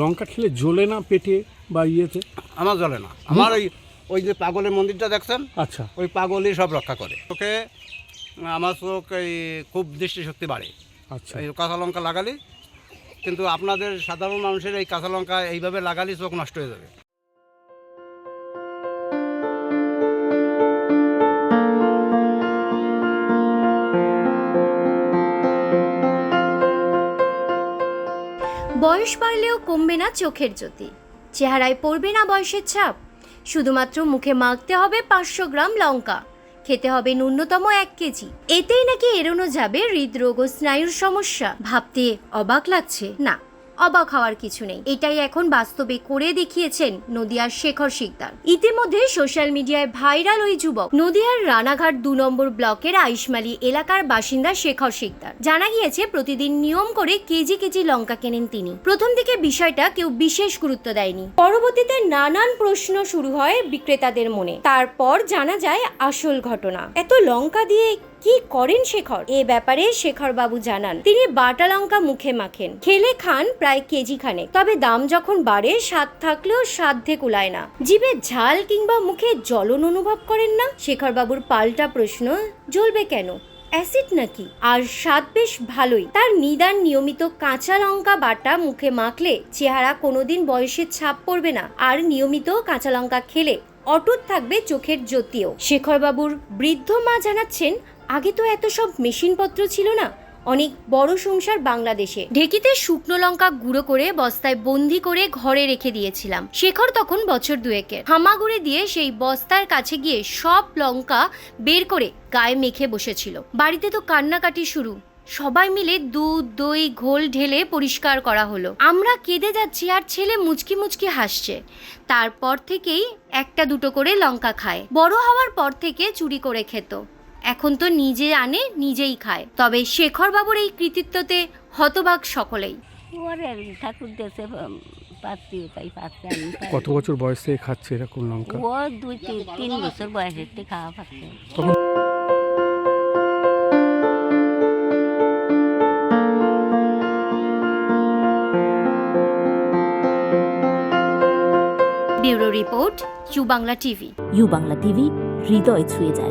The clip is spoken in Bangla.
লঙ্কা খেলে জ্বলে না পেটে বা ইয়েতে? আমার জ্বলে না। আমার ওই ওই যে পাগলের মন্দিরটা দেখছেন? আচ্ছা। ওই পাগলই সব রক্ষা করে। তোকে আমার চোখ এই খুব দৃষ্টিশক্তি বাড়ে। আচ্ছা। এই কাঁচা লঙ্কা লাগালি কিন্তু আপনাদের সাধারণ মানুষের এই কাঁচা লঙ্কা এইভাবে লাগালি চোখ নষ্ট হয়ে যাবে। বয়স বাড়লেও কমবে না চোখের জ্যোতি। চেহারায় পড়বে না বয়সের ছাপ। শুধুমাত্র মুখে মাখতে হবে পাঁচশো গ্রাম লঙ্কা। খেতে হবে ন্যূনতম এক কেজি। এতেই নাকি এড়োনো যাবে হৃদরোগ ও স্নায়ুর সমস্যা। ভাবতে অবাক লাগছে। না অবাক হওয়ার কিছু নেই। এটাই এখন বাস্তবে করে দেখিয়েছেন নদিয়ার শেখর শিকদার। ইতিমধ্যে সোশ্যাল মিডিয়ায় ভাইরাল ওই যুবক। নদিয়ার রানাঘাট দু নম্বর ব্লকের আইসমালি এলাকার বাসিন্দা শেখর শিকদার। জানা গিয়েছে, প্রতিদিন নিয়ম করে কেজি কেজি লঙ্কা কেনেন তিনি। প্রথম দিকে বিষয়টা কেউ বিশেষ গুরুত্ব দেয়নি। পরবর্তীতে নানান প্রশ্ন শুরু হয় বিক্রেতাদের মনে। তারপর জানা যায়, আসল ঘটনা। এত লঙ্কা দিয়ে কি করেন শেখর? এ ব্যাপারে শেখর বাবু জানান, তিনি বাটা লঙ্কা মুখে মাখেন। খেলে খান প্রায় কেজি খানে তবে দাম যখন বাড়ে, স্বাদ থাকলেও সাধ্যে কুলায় না। জিভে ঝাল কিংবা মুখে জ্বলন অনুভব করেন না? শেখর বাবুর পাল্টা প্রশ্ন, জ্বলবে কেন? অ্যাসিড নাকি? আর স্বাদ বেশ ভালোই। তার নিদান নিয়মিত কাঁচা লঙ্কা বাটা মুখে মাখলে চেহারা কোনোদিন বয়সের ছাপ পড়বে না। আর নিয়মিত কাঁচা লঙ্কা খেলে অটুট থাকবে চোখের জ্যোতিও শেখরবাবুর বৃদ্ধ মা জানাচ্ছেন, আগে তো এত সব মেশিনপত্র ছিল না। অনেক বড় সংসার বাংলাদেশে। ঢেকিতে শুকনো লঙ্কা গুঁড়ো করে বস্তায় বন্দি করে ঘরে রেখে দিয়েছিলাম। শেখর তখন বছর দুয়েকের। হামাগুড়ি দিয়ে সেই বস্তার কাছে গিয়ে সব লঙ্কা বের করে গায়ে মেখে বসেছিল। বাড়িতে তো কান্নাকাটি শুরু। সবাই মিলে দুধ, দই, ঘোল ঢেলে পরিষ্কার করা হলো। আমরা কেঁদে যাচ্ছি আর ছেলে মুচকি মুচকি হাসছে। তারপর থেকেই একটা দুটো করে লঙ্কা খায়। বড় হওয়ার পর থেকে চুরি করে খেত। এখন তো নিজে আনে নিজেই খায়। তবে শেখর বাবুর এই কৃতিত্বতে হতবাক সকলেই। ওরে ঠাকুর দেশে পাচ্ছি তাই পাচ্ছি কত বছর বয়স থেকে খাচ্ছে এরকম লঙ্কা? ও দুই তিন বছর বয়সের থেকে খাওয়া পাচ্ছে। Bureau report U Bangla TV. U Bangla TV হৃদয় ছুঁয়ে যায়।